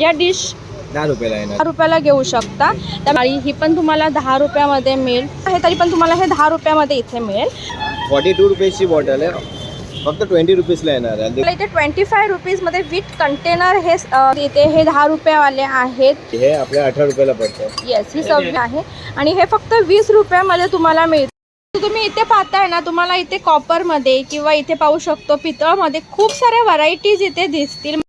या डिश दहा रुपयाला येणार. दहा रुपयाला घेऊ शकता. त्या माळी ही पण तुम्हाला दहा रुपयामध्ये मिळेल. आहे तरी पण तुम्हाला हे दहा रुपयामध्ये इथे मिळेल. फॉर्टी टू रुपीजची बॉटल आहे. फक्त ट्वेंटी रुपीजला येणार आहे. इथे ट्वेंटी फाय रुपीजमध्ये विथ कंटेनर हे इथे हे दहा रुपयावाले आहेत. हे आपल्या अठरा रुपयाला पडतं. येस ही सगळी आहे. आणि हे फक्त वीस रुपयामध्ये तुम्हाला मिळतं. तुम्ही इथे पाहताय ना तुम्हाला इथे कॉपरमध्ये किंवा इथे पाहू शकतो पितळमध्ये खूप साऱ्या व्हरायटीज इथे दिसतील.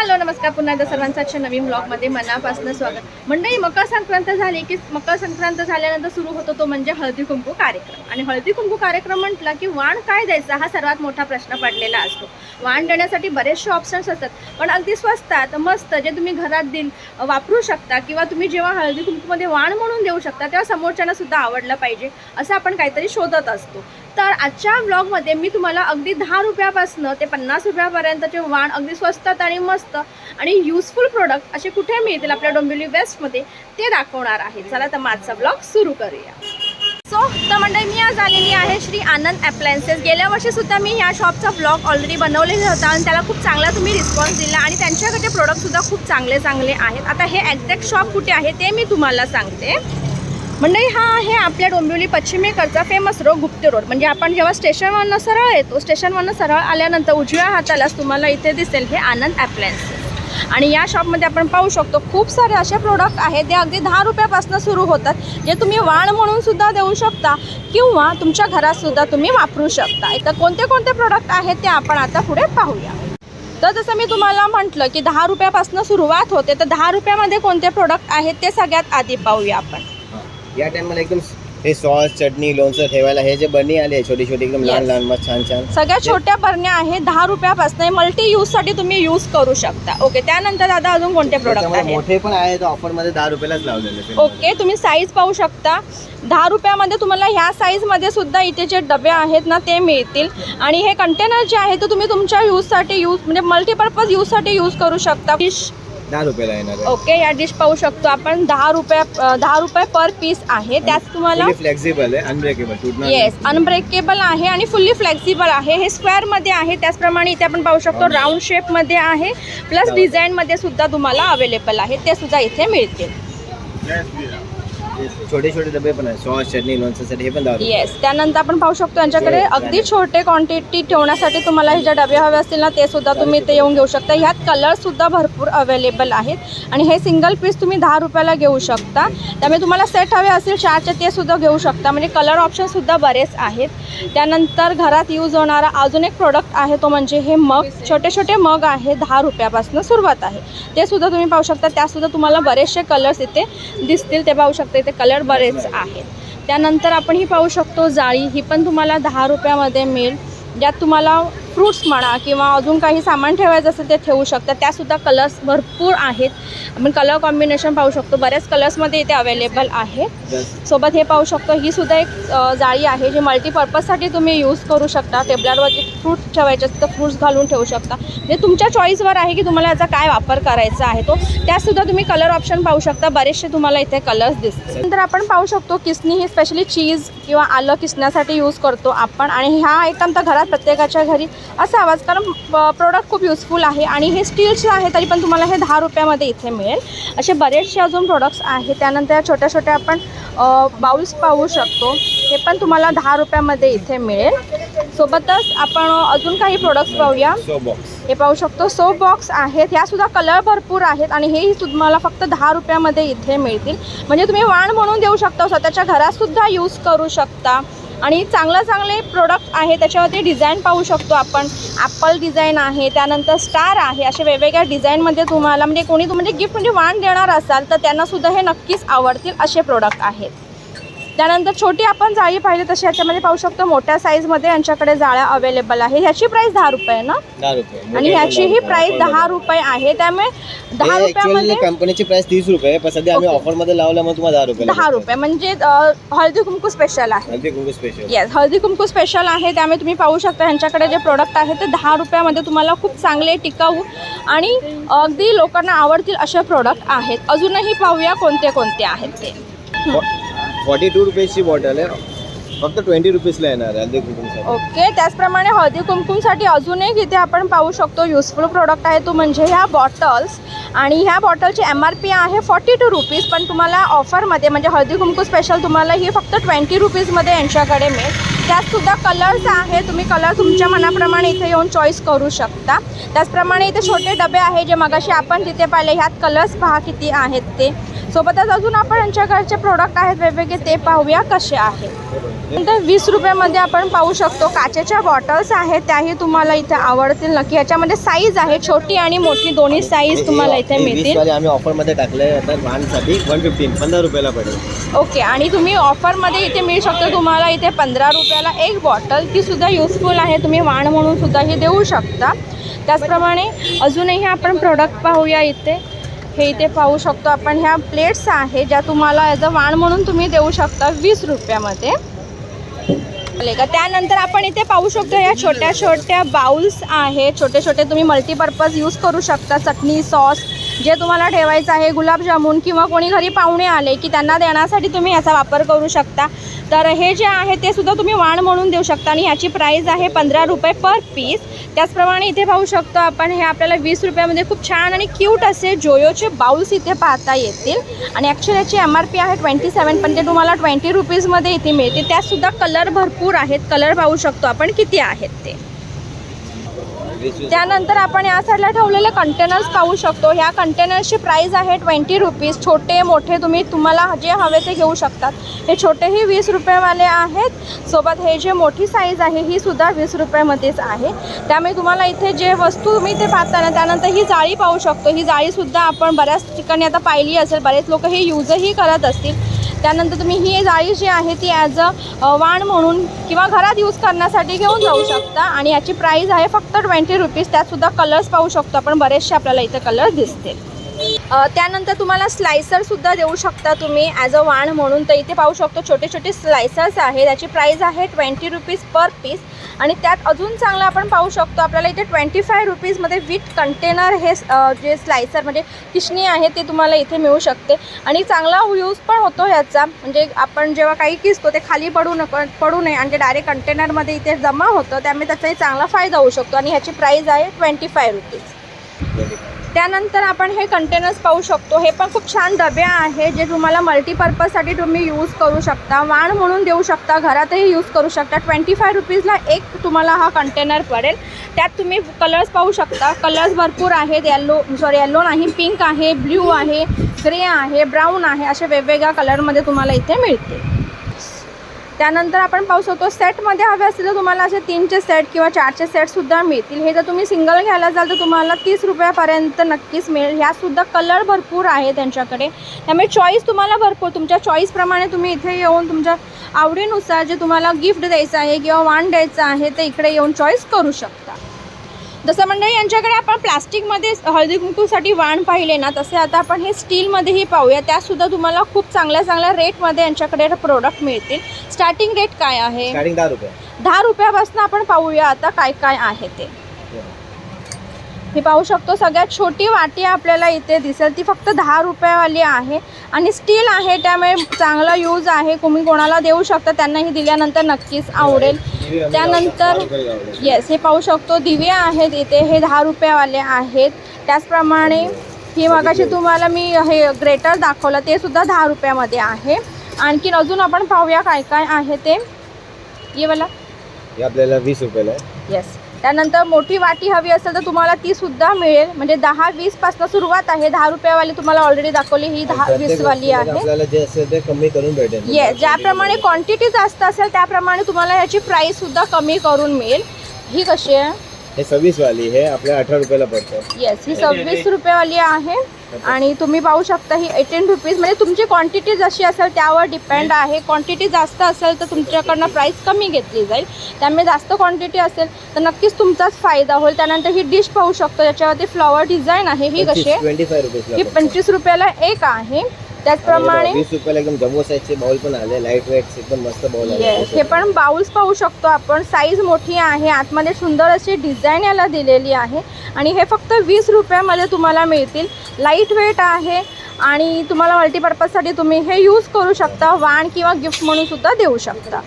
हॅलो नमस्कार. पुन्हा एकदा सर्वांचं आजच्या नवीन ब्लॉगमध्ये मनापासून स्वागत. मंडळी मकर संक्रांत झाली की मकर संक्रांत झाल्यानंतर सुरू होतो तो म्हणजे हळदी कुंकू कार्यक्रम. आणि हळदी कुंकू कार्यक्रम म्हटलं की वाण काय द्यायचा हा सर्वात मोठा प्रश्न पडलेला असतो. वाण देण्यासाठी बरेचसे ऑप्शन्स असतात पण अगदी स्वस्तात मस्त जे तुम्ही घरात दिल वापरू शकता किंवा तुम्ही जेव्हा हळदी कुंकूमध्ये वाण म्हणून देऊ शकता तेव्हा समोरच्यांना सुद्धा आवडलं पाहिजे असं आपण काहीतरी शोधत असतो. तर आजच्या ब्लॉगमध्ये मी तुम्हाला अगदी दहा रुपयापासनं ते पन्नास रुपयापर्यंतचे वाण अगदी स्वस्तात आणि मस्त आणि युजफुल प्रोडक्ट असे कुठे मिळतील आपल्या डोंबिवली वेस्टमध्ये ते दाखवणार आहे. चला तर माझा ब्लॉग सुरू करूया. सो तर मंडळी मी आज आलेली आहे श्री आनंद ॲप्लायन्सेस गेल्या वर्षीसुद्धा मी या शॉपचा ब्लॉग ऑलरेडी बनवलेला होता आणि त्याला खूप चांगला तुम्ही रिस्पॉन्स दिला आणि त्यांच्याकडे प्रोडक्टसुद्धा खूप चांगले चांगले आहेत. आता हे एक्झॅक्ट शॉप कुठे आहे ते मी तुम्हाला सांगते. मंडळी हा आहे आपल्या डोंबिवली पश्चिमेकडचा फेमस रोड गुप्ते रोड म्हणजे आपण जेव्हा स्टेशनवरनं सरळ येतो स्टेशनवरनं सरळ आल्यानंतर उजव्या हातालाच तुम्हाला इथे दिसेल हे आनंद ॲप्लायन्स आणि या शॉपमध्ये आपण पाहू शकतो खूप सारे असे प्रोडक्ट आहेत ते अगदी दहा रुपयापासून सुरू होतात जे तुम्ही वाण म्हणून सुद्धा देऊ शकता किंवा तुमच्या घरातसुद्धा तुम्ही वापरू शकता. इथं कोणते कोणते प्रोडक्ट आहेत ते आपण आता पुढे पाहूया. तर जसं मी तुम्हाला म्हटलं की दहा रुपयापासून सुरुवात होते तर दहा रुपयामध्ये कोणते प्रोडक्ट आहेत ते सगळ्यात आधी पाहूया आपण. या टाइमला एकदम हे सॉस चटणी लोणचं ठेवायला हे जे बनी आले छोटी छोटी एकदम लहान Yes. लहान मस्त छान छान. सगळ्या छोट्या बरण्या आहेत दहा रुपयापासून मल्टी यूजसाठी तुम्ही यूज करू शकता. ओके त्यानंतर दादा अजून कोणते प्रोडक्ट त्याच्यामध्ये आहेत? मोठे पण आहेत ऑफरमध्ये दहा रुपयालाच लावलेले ते. ओके तुम्ही साईज पाहू शकता. दहा रुपयामध्ये तुम्हाला ह्या साईजमध्ये सुद्धा इथे जे डबे आहेत ना ते मिळतील. आणि हे कंटेनर जे आहे ते तुम्ही तुमच्या यूजसाठी यूज म्हणजे मल्टीपर्पज यूजसाठी यूज करू शकता. डिश दहा रुपयाला येणार आहे. ओके या डिश पाहू शकतो आपण. दहा रुपया दहा रुपये पर पीस आहे. त्यात तुम्हाला फ्लेक्झिबल आहे अनब्रेकेबल तुटणार येस अनब्रेकेबल आहे आणि फुल्ली फ्लेक्झिबल आहे. हे स्क्वेअरमध्ये आहे त्याचप्रमाणे इथे आपण पाहू शकतो राऊंड शेपमध्ये आहे प्लस डिझाईनमध्ये सुद्धा तुम्हाला अवेलेबल आहे. ते सुद्धा इथे मिळतील. नाही. छोटे छोटे डबे पण आहेत. सॉस चटणी लोणच्यासाठी हे पण रुपये येस त्यानंतर आपण पाहू शकतो यांच्याकडे अगदी. छोटे क्वांटिटी ठेवण्यासाठी तुम्हाला हे ज्या डबे हवे असतील ना ते सुद्धा तुम्ही इथे येऊन घेऊ शकता. ह्यात कलर सुद्धा भरपूर अवेलेबल आहेत. आणि हे सिंगल पीस तुम्ही दहा रुपयाला घेऊ शकता. त्यामुळे तुम्हाला सेट हवे असतील चारचे ते सुद्धा घेऊ शकता. म्हणजे कलर ऑप्शन सुद्धा बरेच आहेत. त्यानंतर घरात यूज होणारा अजून एक प्रोडक्ट आहे तो म्हणजे हे मग छोटे छोटे मग आहे दहा रुपयापासून सुरुवात आहे. ते सुद्धा तुम्ही पाहू शकता. त्यासुद्धा तुम्हाला बरेचसे कलर्स इथे दिसतील ते पाहू शकता इथे. कलर बरेच आहेत. त्यानंतर आपण ही पाहू शकतो जाळी. ही पण तुम्हाला दहा रुपयामध्ये मिळेल. ज्यात तुम्हाला फ्रूट्स म्हणा किंवा अजून काही सामान ठेवायचं असेल ते ठेवू शकता. त्यासुद्धा कलर्स भरपूर आहेत. आपण कलर कॉम्बिनेशन पाहू शकतो. बऱ्याच कलर्समध्ये इथे अवेलेबल आहे. सोबत हे पाहू शकतो. ही सुद्धा एक जाळी आहे जी मल्टीपर्पजसाठी तुम्ही यूज करू शकता. टेबलावरती फ्रूट ठेवायचे असतील तर फ्रूट्स घालून ठेवू शकता. म्हणजे तुमच्या चॉईसवर आहे की तुम्हाला याचा काय वापर करायचा आहे तो त्यातसुद्धा तुम्ही कलर ऑप्शन पाहू शकता. बरेचसे तुम्हाला इथे कलर्स दिसतील. नंतर आपण पाहू शकतो किसनी ही स्पेशली चीज किंवा आलं किसण्यासाठी यूज करतो आपण. आणि ह्या आयटम तर घरात प्रत्येकाच्या घरी असावाच कारण प्रोडक्ट खूप युजफुल आहे आणि हे स्टीलचे आहे तरी पण तुम्हाला हे दहा रुपयामध्ये इथे मिळेल. असे बरेचसे अजून प्रोडक्ट्स आहेत. त्यानंतर छोट्या छोट्या आपण बाउल्स पाहू शकतो. हे पण तुम्हाला दहा रुपयामध्ये इथे मिळेल. सोबतच आपण अजून काही प्रोडक्ट्स पाहूया. हे पाहू शकतो. सोप बॉक्स आहेत. ह्यासुद्धा कलर भरपूर आहेत आणि हेही तुम्हाला फक्त दहा रुपयामध्ये इथे मिळतील. म्हणजे तुम्ही वाण म्हणून देऊ शकता. स्वतःच्या घरातसुद्धा यूज करू शकता. आणि चांगलं चांगले प्रोडक्ट आहे त्याच्यावरती डिझाईन पाहू शकतो आपण. ॲपल डिझाईन आहे त्यानंतर स्टार आहे असे वेगवेगळ्या डिझाईनमध्ये तुम्हाला म्हणजे कोणी तुम्ही म्हणजे गिफ्ट म्हणजे वाण देणार असाल तर त्यांना सुद्धा हे नक्कीच आवडतील असे प्रोडक्ट आहेत. त्यानंतर छोटी आपण जाळी पाहिली तशी याच्यामध्ये पाहू शकतो मोठ्या साईजमध्ये यांच्याकडे जाळ्या अवेलेबल आहे. ह्याची प्राईस दहा रुपये आहे ना? आणि ह्याचीही प्राइस दहा रुपये आहे. त्यामुळे दहा रुपयामध्ये कंपनीची प्राइस तीस रुपये पण सध्या आम्ही Okay. ऑफरमध्ये लावल्या मग तुम्हाला दहा रुपये दहा रुपये. म्हणजे हळदी कुंकू स्पेशल आहे. हल्दी कुंकू special yes Haldi Kunku special आहे. त्यामुळे तुम्ही पाहू शकता ह्यांच्याकडे जे प्रोडक्ट आहे ते दहा रुपयामध्ये तुम्हाला खूप चांगले टिकाऊ आणि अगदी लोकांना आवडतील असे प्रोडक्ट आहेत. अजूनही पाहूया कोणते कोणते आहेत ते. फॉर्टी टू रुपीजची बॉटल आहे. फक्त ट्वेंटी रुपीजला येणार आहे हळदी कुंकुमसाठी ओके त्याचप्रमाणे हळदी कुंकुमसाठी अजून एक इथे आपण पाहू शकतो युजफुल प्रोडक्ट आहे तो म्हणजे ह्या बॉटल्स आणि ह्या बॉटलची एम आर पी आहे फॉर्टी टू रुपीज पण तुम्हाला ऑफरमध्ये म्हणजे हळदी कुंकू स्पेशल तुम्हाला ही फक्त ट्वेंटी रुपीजमध्ये यांच्याकडे मिळेल. त्यातसुद्धा कलर्स आहे तुम्ही कलर तुमच्या मनाप्रमाणे इथे येऊन चॉईस करू शकता. त्याचप्रमाणे इथे छोटे डबे आहे जे मगाशी आपण तिथे पाहिले ह्यात कलर्स पहा किती आहेत ते. सोबतच अजून आपण यांच्याकडचे प्रोडक्ट आहेत वेगवेगळे ते पाहूया कसे आहेत. नंतर वीस रुपयामध्ये आपण पाहू शकतो काचेच्या बॉटल्स आहेत त्याही तुम्हाला इथे आवडतील. नक्की याच्यामध्ये साईज आहे छोटी आणि मोठी दोन्ही साईज तुम्हाला इथे मिळतील. आम्ही ऑफरमध्ये टाकले वन फिफ्टीन पंधरा रुपयाला पडेल. ओके आणि तुम्ही ऑफरमध्ये इथे मिळू शकतो. तुम्हाला इथे पंधरा रुपयाला एक बॉटल ती सुद्धा युजफुल आहे. तुम्ही वाण म्हणून सुद्धा ही देऊ शकता. त्याचप्रमाणे अजूनही आपण प्रोडक्ट पाहूया इथे. हे इथे पाहू शकतो आपण. ह्या प्लेट्स आहे ज्या तुम्हाला ॲज अ वाण म्हणून तुम्ही देऊ शकता वीस रुपयामध्ये. का त्यानंतर आपण इथे पाहू शकतो या छोट्या छोट्या बाउल्स आहे छोटे छोटे तुम्ही मल्टीपर्पज यूज करू शकता. चटणी सॉस जे तुम्हाला ठेवायचं आहे गुलाबजामून किंवा कोणी घरी पाहुणे आले की त्यांना देण्यासाठी तुम्ही याचा वापर करू शकता. तर हे जे आहे ते सुद्धा तुम्ही वाण म्हणून देऊ शकता आणि ह्याची प्राईस आहे पंधरा रुपये पर पीस त्याचप्रमाणे इथे पाहू शकतो आपण हे आपल्याला वीस रुपयामध्ये खूप छान आणि क्यूट असे जोयोचे बाउल्स इथे पाहता येतील. आणि ॲक्च्युली याची एम आर पी आहे ट्वेंटी सेवन पण ते तुम्हाला ट्वेंटी रुपीजमध्ये इथे मिळते. त्यातसुद्धा कलर भरपूर आहेत. कलर पाहू शकतो आपण किती आहेत ते. त्यानंतर आपण या साईडला ठेवलेले कंटेनर्स पाहू शकतो. ह्या कंटेनर्सची प्राईस आहे ट्वेंटी रुपीज छोटे मोठे तुम्ही तुम्हाला जे हवे ते घेऊ शकतात. हे छोटेही वीस रुपयेवाले आहेत. सोबत हे जे मोठी साईज आहे ही सुद्धा वीस रुपयामध्येच आहे. त्यामुळे तुम्हाला इथे जे वस्तू तुम्ही इथे पाहता ना त्यानंतर ही जाळी पाहू शकतो. ही जाळीसुद्धा आपण बऱ्याच ठिकाणी आता पाहिली असेल. बरेच लोक हे यूजही करत असतील. त्यानंतर तुम्ही ही जाळी जी आहे ती ॲज अ वाण म्हणून किंवा घरात यूज करण्यासाठी घेऊन जाऊ शकता. आणि याची प्राईज आहे फक्त ट्वेंटी रुपीज त्यातसुद्धा कलर्स पाहू शकतो आपण. बरेचसे आपल्याला इथं कलर दिसतील. त्यानंतर तुम्हाला स्लायसरसुद्धा देऊ शकता तुम्ही ॲज अ वाण म्हणून. तर इथे पाहू शकतो छोटे छोटे स्लायसर्स आहे त्याची प्राईस आहे ट्वेंटी रुपीज पर पीस आणि त्यात अजून चांगलं आपण पाहू शकतो आपल्याला इथे ट्वेंटी फाय रुपीजमध्ये विथ कंटेनर हे जे स्लायसर म्हणजे किशणी आहे ते तुम्हाला इथे मिळू शकते. आणि चांगला यूज पण होतो ह्याचा. म्हणजे आपण जेव्हा काही किसतो ते खाली पडू नको पडू नये. आणि ते डायरेक्ट कंटेनरमध्ये इथे जमा होतं त्यामुळे त्याचाही चांगला फायदा होऊ शकतो. आणि ह्याची प्राईज आहे ट्वेंटी फाय रुपीज त्यानंतर आपण हे कंटेनर्स पाहू शकतो. हे पण खूप छान डबे आहे जे तुम्हाला मल्टीपर्पजसाठी तुम्ही यूज करू शकता. वाण म्हणून देऊ शकता घरातही यूज करू शकता. ट्वेंटी फाय रुपीजला एक तुम्हाला हा कंटेनर पडेल. त्यात तुम्ही कलर्स पाहू शकता. कलर्स भरपूर आहेत. येल्लो सॉरी येल्लो नाही पिंक आहे ब्ल्यू आहे ग्रे आहे ब्राऊन आहे असे वेगवेगळ्या कलरमध्ये तुम्हाला इथे मिळते त्यानंतर आपण पाहू शकतो सेटमध्ये हवे असतील तर तुम्हाला असे तीनचे सेट किंवा चारचे सेटसुद्धा मिळतील. हे जर तुम्ही सिंगल घ्यायला जाल तर तुम्हाला तीस रुपयापर्यंत नक्कीच मिळेल. ह्यासुद्धा कलर भरपूर आहे त्यांच्याकडे. त्यामुळे चॉईस तुम्हाला भरपूर तुमच्या चॉईसप्रमाणे तुम्ही इथे येऊन तुमच्या आवडीनुसार जे तुम्हाला गिफ्ट द्यायचं आहे किंवा वाण द्यायचं आहे ते इकडे येऊन चॉईस करू शकता. जसं मंडळी यांच्याकडे आपण प्लास्टिकमध्ये हळदी कुंकूसाठी वाण पाहिले ना तसे आता आपण हे स्टीलमध्येही पाहूया. त्यासुद्धा तुम्हाला खूप चांगल्या चांगल्या रेटमध्ये यांच्याकडे प्रोडक्ट मिळतील. स्टार्टिंग रेट काय आहे? दहा रुपये. दहा रुपयापासून आपण पाहूया आता काय काय आहे ते. हे पाहू शकतो सगळ्यात छोटी वाटी आपल्याला इथे दिसेल. ती फक्त दहा रुपयावाली आहे आणि स्टील आहे त्यामुळे चांगला यूज आहे. तुम्ही कोणाला देऊ शकता त्यांनाही दिल्यानंतर नक्कीच आवडेल. त्यानंतर येस हे पाहू शकतो दिवे आहेत इथे. हे दहा रुपयावाले आहेत. त्याचप्रमाणे ही मगाशी तुम्हाला मी हे ग्रेटर दाखवलं ते सुद्धा दहा रुपयामध्ये आहे. आणखीन अजून आपण पाहूया काय काय आहे ते. ये वाला. हे आपल्याला वीस रुपयाला येस त्यानंतर मोठी वाटी हवी असेल तर तुम्हाला ती सुद्धा मिळेल. म्हणजे दहा वीसपासून सुरुवात आहे. दहा रुपयावाली तुम्हाला ऑलरेडी दाखवली. ही दहा प्रत्येक वीस वाली वस्तूमध्ये आहे. आपल्याला जे असेल ते कमी करून भेटेल. ये ज्याप्रमाणे क्वांटिटी जास्त असेल त्याप्रमाणे तुम्हाला याची प्राईस सुद्धा कमी करून मिळेल. ही कशी आहे? हे सव्वीस वाली हे आपल्याला अठरा रुपयाला पडतं. येस ही सव्वीस रुपयावाली आहे. आणि तुम्ही पाहू शकता ही एटीन रुपीज म्हणजे तुमची क्वांटिटी जशी असेल त्यावर डिपेंड आहे. क्वांटिटी जास्त असेल तर तुमच्याकडनं प्राईस कमी घेतली जाईल. त्यामुळे जास्त क्वांटिटी असेल तर नक्कीच तुमचाच फायदा होईल. त्यानंतर ही डिश पाहू शकतो. त्याच्यावरती फ्लॉवर डिझाइन आहे. ही कशी आहे? ही. पंचवीस रुपयाला एक आहे. त्याचप्रमाणे वीस रुपयाला एकदम जम्बो साईजचे बाउल पण आले लाइट वेट एकदम मस्त बाउल आले. येस हे पण बाउल्स पाहू शकतो आपण. साईज मोठी आहे. आतमध्ये सुंदर अशी डिझाईन याला दिलेली आहे. आणि हे फक्त वीस रुपयामध्ये तुम्हाला मिळतील. लाइट वेट आहे. आणि तुम्हाला मल्टीपर्पजसाठी तुम्ही हे यूज करू शकता. वाण किंवा गिफ्ट म्हणून सुद्धा देऊ शकता.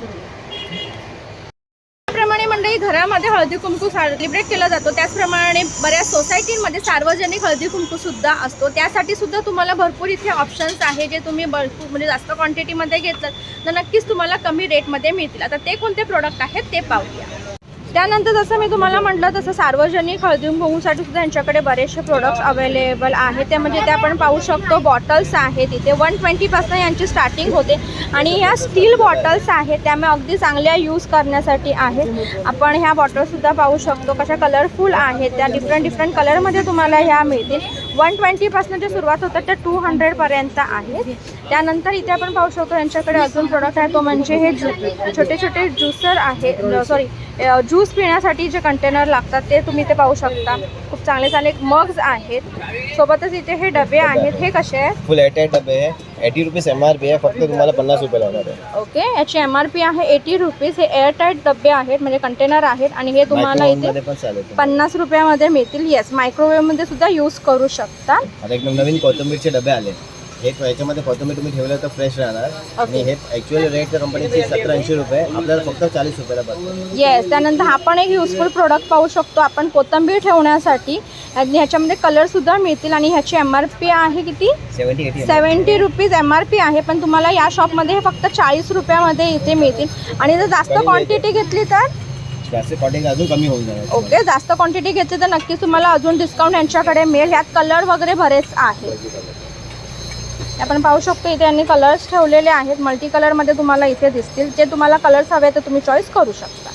घरामध्ये हळदी कुंकू सेलिब्रेट केला जातो. त्याचप्रमाणे बऱ्याच सोसायटींमध्ये सार्वजनिक हळदी कुंकू सुद्धा असतो. त्यासाठी सुद्धा तुम्हाला भरपूर इथे ऑप्शन्स आहे जे तुम्ही भरपूर म्हणजे जास्त क्वांटिटीमध्ये घेतलं तर नक्कीच तुम्हाला कमी रेटमध्ये मिळतील. आता ते कोणते प्रोडक्ट आहेत ते पाहूया. त्यानंतर जसं मी तुम्हाला म्हटलं तसं सार्वजनिक हळदी सुद्धा यांच्याकडे बरेचसे प्रोडक्ट्स अवेलेबल आहेत. ते म्हणजे ते आपण पाहू शकतो बॉटल्स आहेत इथे. वन ट्वेंटीपासून यांची स्टार्टिंग होते. आणि ह्या स्टील बॉटल्स आहेत त्यामुळे अगदी चांगल्या यूज करण्यासाठी आहेत. आपण ह्या बॉटल्ससुद्धा पाहू शकतो कशा कलरफुल आहेत. त्या डिफरंट डिफरंट कलरमध्ये तुम्हाला ह्या मिळतील. वन ट्वेंटीपासून जे सुरुवात होतात त्या टू हंड्रेडपर्यंत आहेत त्यानंतर इथे आपण पाहू शकतो यांच्याकडे अजून प्रोडक्ट आहे तो म्हणजे हे छोटे छोटे ज्युसर आहे सॉरी ज्यूस पिण्यासाठी जे कंटेनर लागतात ते तुम्ही इथे पाहू शकता. खूप चांगले चांगले मग्स आहेत. सोबतच इथे हे डबे आहेत. हे कसे आहेत? फुल एट डबे आहे. Eighty rupees M R P आहे. फक्त तुम्हाला पन्नास रुपये लागणार आहे. ओके याची एम आर पी आहे एटी रुपीज हे एअरटाईट डबे आहेत. म्हणजे कंटेनर आहेत. आणि हे तुम्हाला इथे पन्नास रुपयामध्ये मिळतील. येस मायक्रोवेव्हमध्ये सुद्धा यूज करू शकता. आता एकदम नवीन कोथिंबीरचे डबे आले. हे याच्यामध्ये कोथिंबीर तुम्ही ठेवलं तर फ्रेश राहणार. आणि हे ॲक्च्युअली रेट तर कंपनीची सतरा ऐंशी रुपये आपल्याला फक्त चाळीस रुपयाला पडतो येस त्यानंतर हा पण एक युजफुल प्रोडक्ट पाहू शकतो आपण कोथिंबीर ठेवण्यासाठी. आणि ह्याच्यामध्ये कलर सुद्धा मिळतील. आणि ह्याची एम आर पी आहे किती? Seventy eighty rupees M R P आहे पण तुम्हाला या शॉपमध्ये हे फक्त चाळीस रुपयामध्ये इथे मिळतील. आणि जर जास्त क्वांटिटी घेतली तर? जास्त क्वांटिटी अजून कमी होऊन जाणार. ओके जास्त क्वांटिटी घेतली तर नक्कीच तुम्हाला अजून डिस्काउंट यांच्याकडे मिळेल. ह्यात कलर वगैरे बरेच आहेत. आपण पाहू शकतो इथे यांनी कलर्स ठेवलेले आहेत. मल्टी कलरमध्ये तुम्हाला इथे दिसतील. जे तुम्हाला कलर्स हवे तर तुम्ही चॉईस करू शकता.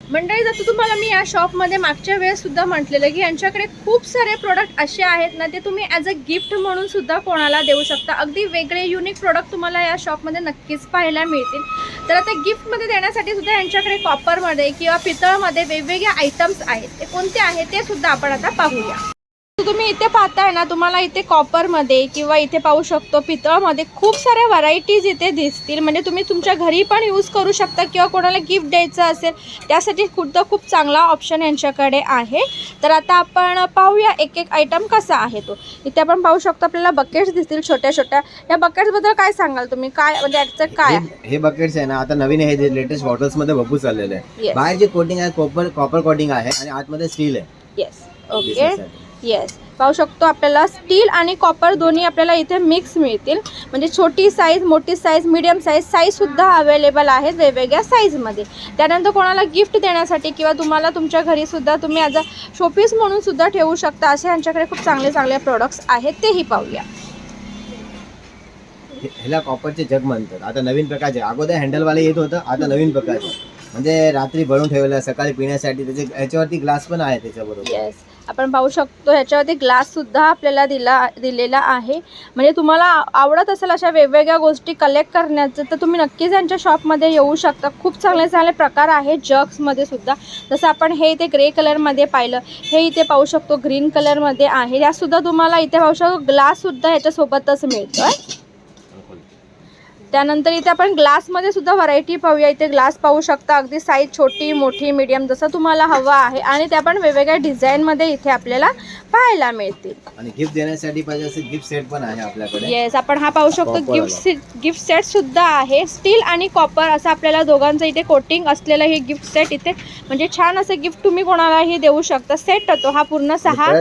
मंडळी जसं तुम्हाला मी या शॉपमध्ये मागच्या वेळेससुद्धा म्हटलेलं की यांच्याकडे खूप सारे प्रोडक्ट असे आहेत ना ते तुम्ही ॲज अ गिफ्ट म्हणून सुद्धा कोणाला देऊ शकता. अगदी वेगळे युनिक प्रोडक्ट तुम्हाला या शॉपमध्ये नक्कीच पाहायला मिळतील. तर आता गिफ्टमध्ये देण्यासाठी सुद्धा यांच्याकडे कॉपरमध्ये किंवा पितळमध्ये वेगवेगळे आयटम्स आहेत. ते कोणते आहेत ते सुद्धा आपण आता पाहूया. तुम्ही इथे पाहताय ना तुम्हाला इथे कॉपरमध्ये किंवा इथे पाहू शकतो पितळमध्ये खूप साऱ्या व्हरायटीज इथे दिसतील. म्हणजे तुम्ही तुमच्या घरी पण यूज करू शकता किंवा कोणाला गिफ्ट द्यायचं असेल त्यासाठी सुद्धा खूप चांगला ऑप्शन यांच्याकडे आहे. तर आता आपण पाहूया एक एक आयटम कसा आहे तो. इथे आपण पाहू शकतो आपल्याला बकेट्स दिसतील छोट्या छोट्या या बकेट्सबद्दल काय सांगाल तुम्ही? काय म्हणजे एक्झॅक्ट काय? हे- हे बकेट्स आहे ना आता नवीन जे लेटेस्ट बॉटल्समध्ये भरपूर चाललेले आहे. बाहेर जे कोटिंग आहे कॉपर कॉपर कोटिंग आहे आणि आतमध्ये स्टील आहे. येस ओके येस पाहू शकतो आपल्याला स्टील आणि कॉपर दोन्ही आपल्याला इथे मिक्स मिळतील. म्हणजे छोटी साईज मोठी साईज मिडियम साईज साईजसुद्धा अवेलेबल आहेत वेगवेगळ्या साईजमध्ये त्यानंतर कोणाला गिफ्ट देण्यासाठी किंवा तुम्हाला तुमच्या घरीसुद्धा तुम्ही ॲज अ शोपीस म्हणून सुद्धा ठेवू शकता असे यांच्याकडे खूप चांगले चांगले प्रोडक्ट्स आहेत तेही पाहूया. ह्याला कॉपरचे जग म्हणतात. आता नवीन प्रकारचे. अगोदर हँडलवाले येत होतं आता नवीन प्रकारचे. म्हणजे रात्री भरून ठेवलं सकाळी पिण्यासाठी त्याचे ह्याच्यावरती ग्लास पण आहे त्याच्याबरोबर. येस आपण पाहू शकतो ह्याच्यावरती ग्लाससुद्धा आपल्याला दिला दिलेला आहे. म्हणजे तुम्हाला आवडत असेल अशा वेगवेगळ्या गोष्टी कलेक्ट करण्याचं तर तुम्ही नक्कीच यांच्या शॉपमध्ये येऊ शकता. खूप चांगले चांगले प्रकार आहेत जग्समध्ये सुद्धा. जसं आपण हे इथे ग्रे कलरमध्ये पाहिलं हे इथे पाहू शकतो ग्रीन कलरमध्ये आहे. यासुद्धा तुम्हाला इथे पाहू शकतो ग्लाससुद्धा ह्याच्यासोबतच मिळतो आहे त्यानंतर इथे आपण ग्लासमध्ये सुद्धा व्हरायटी पाहूया. इथे ग्लास पाहू शकता अगदी साईज छोटी मोठी मीडियम जसं तुम्हाला हवं आहे. आणि त्या पण वेगवेगळ्या डिझाईनमध्ये इथे आपल्याला पाहायला मिळतील. आणि गिफ्ट देण्यासाठी पाहिजे असे गिफ्ट सेट पण आहे आपल्याकडे. येस आपण हा पाहू शकतो गिफ्ट गिफ्ट सेट सुद्धा आहे. स्टील आणि कॉपर असं आपल्याला दोघांचं इथे कोटिंग असलेलं हे गिफ्ट सेट इथे म्हणजे छान असं गिफ्ट तुम्ही कोणालाही देऊ शकता. सेट होतो हा पूर्ण सहा.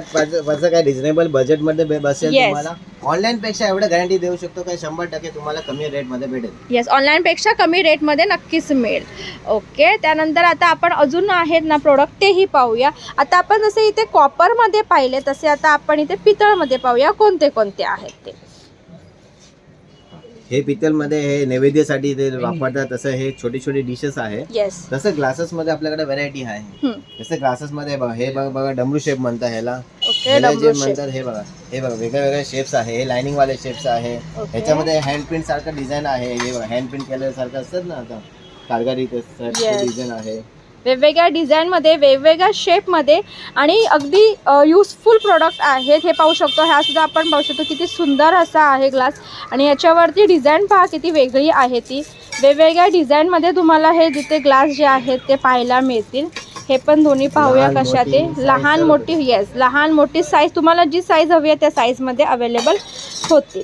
काय रिझनेबल बजेटमध्ये बे- बसेल. तुम्हाला. ऑनलाईन पेक्षा एवढं गॅरंटी देऊ शकतो काय? शंभर टक्के तुम्हाला कमी रेट मध्ये भेटेल. येस ऑनलाईनपेक्षा कमी रेटमध्ये नक्कीच मिळेल. ओके त्यानंतर आता आपण अजून आहेत ना प्रोडक्ट तेही पाहूया. आता आपण जसे इथे कॉपरमध्ये पाहिले तसे आता आपण इथे पितळमध्ये पाहूया कोणते कोणते आहेत ते. हे पितलमध्ये हे नैवेद्यासाठी ते वापरतात तसं हे छोटी छोटी डिशेस आहे. येस तसं ग्लासेस मध्ये आपल्याकडे व्हरायटी आहे. जसं ग्लासेस मध्ये बघा हे बघा बघा डमरू शेप म्हणतात ह्याला. जे म्हणतात हे बघा हे बघा वेगळे वेगळे शेप्स आहे हे लाइनिंग वाले शेप्स आहे. ह्याच्यामध्ये हँड प्रिंट सारखं डिझाईन आहे हे बघा हँड प्रिंट केलेलं सारखं असतात ना आता. कारगारी. डिझाईन आहे. वेगवेगळ्या डिझाईनमध्ये वेगवेगळ्या शेपमध्ये आणि अगदी युजफुल प्रोडक्ट आहेत हे पाहू शकतो. ह्या सुद्धा आपण पाहू शकतो किती सुंदर असा आहे ग्लास आणि याच्यावरती डिझाईन पहा किती वेगळी आहे ती. वेगवेगळ्या डिझाईनमध्ये तुम्हाला हे जिथे ग्लास जे आहेत ते पाहायला मिळतील. हे पण दोन्ही पाहूया कशा ते. लहान. मोठी येस लहान मोठी साईज तुम्हाला जी साईज हवी आहे त्या साईजमध्ये अवेलेबल होतील.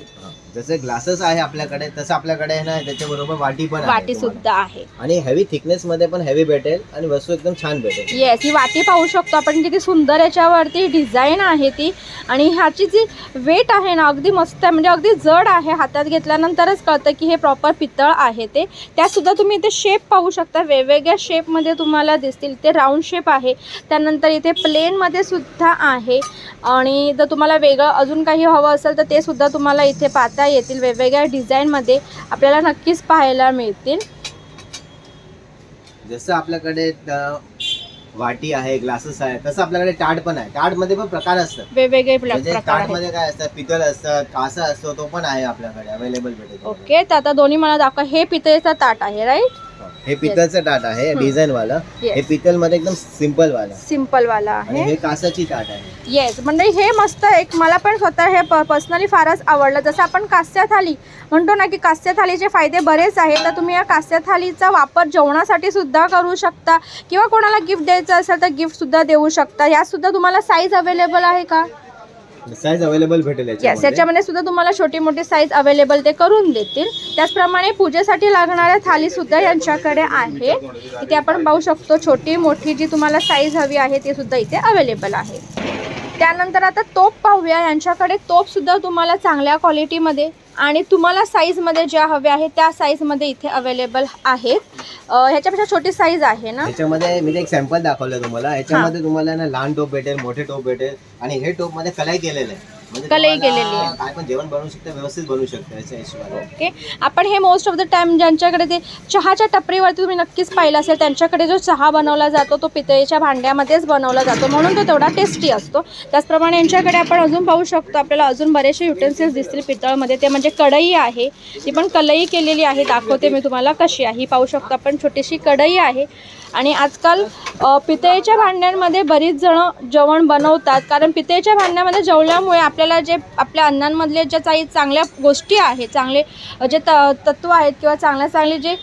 जसं ग्लासेस आहे आपल्याकडे तसं आपल्याकडे आहे ना त्याच्याबरोबर वाटी पण आहे वाटी तुम्हाला. सुद्धा आहे. आणि हेवी थिकनेस मध्ये पण हेवी भेटेल आणि वस्तू एकदम छान भेटेल. येस ही वाटी पाहू शकतो आपण किती सुंदर याच्यावरती डिझाईन आहे ती. आणि ह्याची जी वेट आहे ना अगदी मस्त आहे. म्हणजे अगदी जड आहे. हातात घेतल्यानंतरच कळतं की हे प्रॉपर पितळ आहे ते. त्यासुद्धा तुम्ही इथे शेप पाहू शकता. वेगवेगळ्या शेपमध्ये तुम्हाला दिसतील. ते राऊंड शेप आहे. त्यानंतर इथे प्लेनमध्ये सुद्धा आहे. आणि जर तुम्हाला वेगळं अजून काही हवं असेल तर ते सुद्धा तुम्हाला इथे पाहता येतील वेगवेगळ्या डिझाईनमध्ये आपल्याला नक्कीच पाहायला मिळतील. जसं आपल्याकडे वाटी आहे ग्लासेस आहे तसं आपल्याकडे टाट पण आहे. टाटमध्ये पण प्रकार असतात. वेगवेगळे म्हणजे प्रकार टाट आहेत. मध्ये काय असतं पितळ असतं कासा असतो तो पण आहे आपल्याकडे अवेलेबल भेटेल. ओके तर आता दोन्ही मला दाखवा. हे पितळेचा ताट आहे राईट हे पितळचं टाट आहे. डिझाईन वाला Yes. हे पितलमध्ये एकदम सिंपल वाला सिंपल वाला आणि आहे हे कासाची ताट आहे. येस म्हणजे हे मस्त एक मला पण स्वतः हे पर्सनली फारच आवडलं. जसं आपण कास्य थाली म्हणतो ना की कास्य थालीचे फायदे बरेच आहेत तर तुम्ही या कास्य थालीचा वापर जेवणासाठी सुद्धा करू शकता किंवा कोणाला गिफ्ट द्यायचं असेल तर गिफ्ट सुद्धा देऊ शकता. यात सुद्धा तुम्हाला साईज अवेलेबल आहे का? साईज अवेलेबल भेटेल येस याच्यामध्ये. याच्यामध्ये सुद्धा तुम्हाला छोटी मोठी साईज अवेलेबल ते करून देतील. त्याचप्रमाणे पूजेसाठी लागणाऱ्या थाली सुद्धा यांच्याकडे आहे. इथे आपण पाहू शकतो छोटी मोठी जी तुम्हाला साईज हवी आहे ती सुद्धा इथे अवेलेबल आहे. त्यानंतर आता तोप पाहूया. यांच्याकडे तोप सुद्धा तुम्हाला चांगल्या क्वालिटीमध्ये आणि तुम्हाला साईजमध्ये ज्या हव्या आहेत त्या साईजमध्ये इथे अवेलेबल आहेत. ह्याच्यापेक्षा छोटी साईज आहे ना? याच्यामध्ये मी एक सॅम्पल दाखवलं तुम्हाला. याच्यामध्ये तुम्हाला ना लहान टोप भेटेल मोठे टोप भेटेल आणि हे टोपमध्ये कलाई केलेलं आहे. कलाई तुम्हाला केलेली आहे. काय पण जेवण बनवू शकता व्यवस्थित बनवू शकता याच्या हिशोबाने. ओके आपण हे मोस्ट ऑफ द टाइम ज्यांच्याकडे ते चहाच्या टपरीवरती तुम्ही नक्कीच पाहिलं असेल त्यांच्याकडे जो चहा बनवला जातो तो पितळेच्या भांड्यामध्येच बनवला जातो. म्हणून तो तेवढा टेस्टी असतो. त्याचप्रमाणे यांच्याकडे आपण अजून पाहू शकतो आपल्याला अजून बरेचसे युटेन्सिल्स दिसतील पितळमध्ये. ते म्हणजे कढई आहे. ती पण कलई केलेली आहे. दाखवते मी तुम्हाला कशी आहे. ही पाहू शकतो आपण छोटीशी कढई आहे. आणि आजकाल पितळेच्या भांड्यांमध्ये बरीच जणं जेवण बनवतात. कारण पितळेच्या भांड्यामध्ये जेवल्यामुळे आपल्याला जे आपल्या अन्नांमधले ज्या काही चांगल्या गोष्टी आहेत चांगले जे त तत्व आहेत किंवा चांगल्या चांगले जे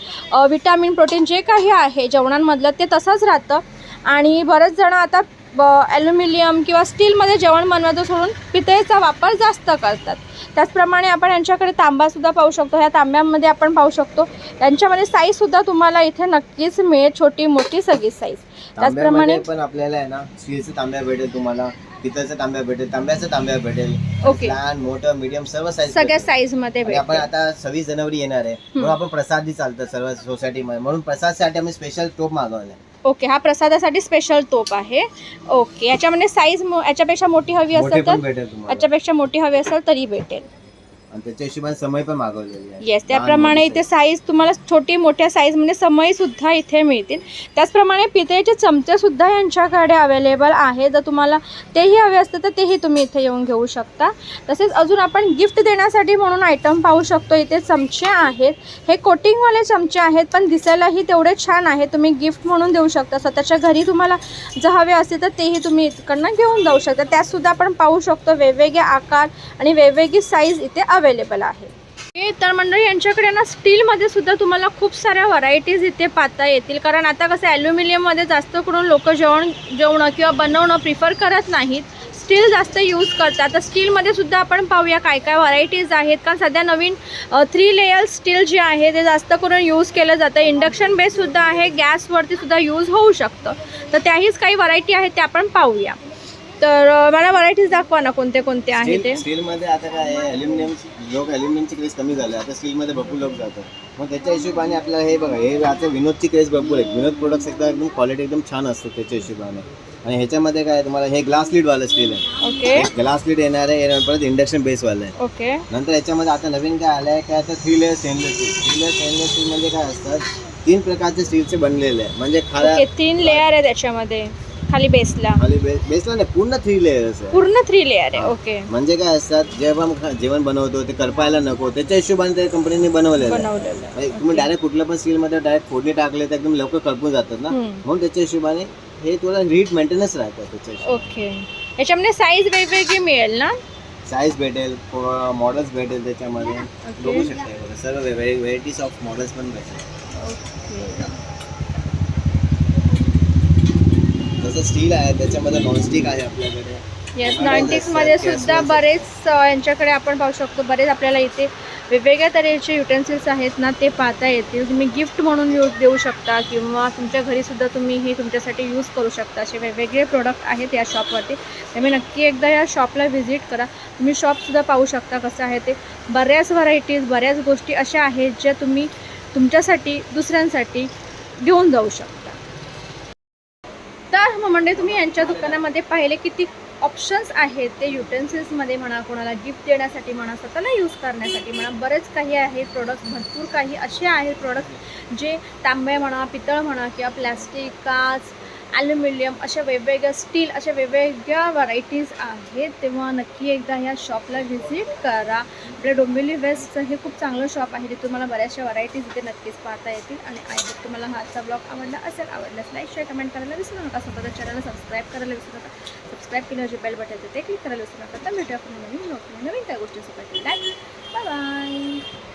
विटॅमिन प्रोटीन जे काही आहे जेवणांमधलं ते तसंच राहतं. आणि बरेच जणं आता ॲल्युमिनियम किंवा स्टीलमध्ये जेवण बनवायचं सोडून पितळेचा वापर जास्त करतात. त्याचप्रमाणे आपण यांच्याकडे तांबासुद्धा पाहू शकतो. ह्या तांब्यामध्ये आपण पाहू शकतो. यांच्यामध्ये साईजसुद्धा तुम्हाला इथे नक्कीच मिळेल. छोटी मोठी सगळी साईज त्याचप्रमाणे पण आपल्याला आहे ना स्टीलचं तांब्या भेटेल तुम्हाला पितळचं तांब्या भेटेल तांब्याचं तांब्या भेटेल. ओके लहान मोठं मीडियम सर्व साईज सगळ्या साईजमध्ये आणि आपण आता सव्वीस जानेवारी येणार आहे. म्हणून आपण प्रसादी चालतं सर्व सोसायटीमध्ये म्हणून प्रसादसाठी आम्ही स्पेशल टोप मागवलाय ओके हा प्रसादासाठी स्पेशल तोप आहे. ओके याच्यामध्ये साईज याच्यापेक्षा मोठी हवी असेल तर? याच्यापेक्षा मोठी हवी असेल तरी भेटेल. आणि त्याच्या हिशोबाने समय पण मागवलेली आहे. येस त्याप्रमाणे इथे साईज तुम्हाला छोटी मोठ्या साईजमध्ये समयसुद्धा इथे मिळतील. त्याचप्रमाणे पितळेचे चमचेसुद्धा यांच्याकडे अवेलेबल आहे. जर तुम्हाला तेही हवे असते तर तेही तुम्ही इथे येऊन घेऊ शकता. तसेच अजून आपण गिफ्ट देण्यासाठी म्हणून आयटम पाहू शकतो. इथे चमचे आहेत. हे कोटिंगवाले चमचे आहेत पण दिसायलाही तेवढे छान आहेत तुम्ही गिफ्ट म्हणून देऊ शकता. स्वतःच्या घरी तुम्हाला जर हवे असते तर तेही तुम्ही इकडनं घेऊन जाऊ शकता. त्यातसुद्धा आपण पाहू शकतो वेगवेगळे आकार आणि वेगवेगळी साईज इथे अवेलेबल आहे. हे तर मंडळी यांच्याकडे ना स्टीलमध्ये सुद्धा तुम्हाला खूप साऱ्या व्हरायटीज इथे पाहता येतील. कारण आता कसं ॲल्युमिनियममध्ये जास्त करून लोक जेवण जेवणं किंवा बनवणं प्रिफर करत नाहीत. स्टील जास्त यूज करतात. तर स्टीलमध्ये सुद्धा आपण पाहूया काय काय व्हरायटीज आहेत. कारण सध्या नवीन थ्री लेयर स्टील जे आहे ते जास्त करून यूज केलं जातं. इंडक्शन बेससुद्धा आहे. गॅसवरती सुद्धा यूज होऊ शकतं. तर त्याहीच काही व्हरायटी आहेत त्या आपण पाहूया. तर मला व्हरायटीज दाखवा ना कोणते कोणते आहे ते. स्टील स्टीलमध्ये आता काय आहे अल्युमिनियम लोक अल्युमिनियमची क्रेज कमी झालं. आता स्टीलमध्ये भरपूर लोक जातात. मग त्याच्या हिशोबाने आपल्याला हे बघा हे आता विनोदची क्रेज भरपूर आहे विनोद प्रोडक्ट्स एकदम एकदम क्वालिटी एकदम छान असते त्याच्या हिशोबाने. आणि ह्याच्यामध्ये काय आहे, तुम्हाला हे ग्लास वालं स्टील आहे. ओके. ग्लास लीड येणार आहे परत इंडक्शन बेसवालं आहे. ओके. नंतर याच्यामध्ये आता नवीन काय आलं आहे काय आता three layer stainless steel three layer stainless steel म्हणजे काय असतात तीन प्रकारचे स्टीलचे बनलेले आहे म्हणजे ओके तीन लेअर आहे त्याच्यामध्ये. खाली बेसला खाली बेस बेसला नाही पूर्ण थ्री लेअर्स आहे. पूर्ण थ्री लेअर आहे. ओके म्हणजे काय असतात जेव्हा जेवण बनवतो ते करपायला नको त्याच्या हिशोबाने ते कंपनीने बनवलेलं आहे. बनवलेलं म्हणजे तुम्ही डायरेक्ट कुठलं पण स्टील मध्ये डायरेक्ट फोडणी टाकले तर एकदम लवकर करपून जातात ना. हम्म. म्हणून त्याच्या हिशोबाने हे तुला रीट मेंटेनन्स राहतं त्याच्या हिशोबाने. ओके याच्यामध्ये साईज वेगवेगळी मिळेल ना? साईज भेटेल मॉडेल्स भेटेल त्याच्यामध्ये. बघू शकता हे बघा सर्व व्हेरायटीज ऑफ मॉडेल्स पण भेटेल. जसं स्टील आहे त्याच्यामध्ये नॉनस्टिक आहे आपल्याकडे. येस असतात, सुद्धा बरेच यांच्याकडे आपण पाहू शकतो. बरेच आपल्याला इथे वेगवेगळ्या तऱ्हेचे युटेन्सिल्स आहेत ना ते पाहता येतील. तुम्ही गिफ्ट म्हणून यूज देऊ शकता किंवा तुमच्या घरी सुद्धा तुम्ही हे तुमच्यासाठी यूज करू शकता. असे वेगवेगळे प्रोडक्ट आहेत या शॉपवरती त्यामुळे नक्की एकदा या शॉपला व्हिजिट करा. तुम्ही शॉपसुद्धा पाहू शकता कसं आहे ते. बऱ्याच व्हरायटीज बऱ्याच गोष्टी अशा आहेत ज्या तुम्ही तुमच्यासाठी दुसऱ्यांसाठी घेऊन जाऊ शकता. तर म्हणजे तुम्ही यांच्या दुकानामध्ये पाहिले किती ऑप्शन्स आहेत. ते युटेन्सिल्समध्ये म्हणा कोणाला गिफ्ट देण्यासाठी म्हणा स्वतःला यूज करण्यासाठी म्हणा बरेच काही आहेत प्रोडक्ट्स भरपूर काही असे आहेत प्रोडक्ट जे तांबे म्हणा पितळ म्हणा किंवा प्लॅस्टिक काच ॲल्युमिनियम अशा वेगवेगळ्या स्टील अशा वेगवेगळ्या व्हरायटीज आहेत. तेव्हा नक्की एकदा ह्या शॉपला व्हिजिट करा. आपल्या डोंबिवली वेस्टचं हे खूप चांगलं शॉप आहे. तिथे तुम्हाला बऱ्याचशा व्हरायटीज इथे नक्कीच पाहता येतील. आणि आय होप तुम्हाला हा आजचा ब्लॉग आवडला असेल आवडल्यास लाईक शेअर कमेंट करायला विसरू नका. स्वतःच्या चॅनलला सबस्क्राईब करायला विसरू नका. सबस्क्राईब केलं जे बेल बटन ते क्लिक करायला विसरू नका. तर भेटूया आपण नवीन नवीन काय गोष्टी बाय बाय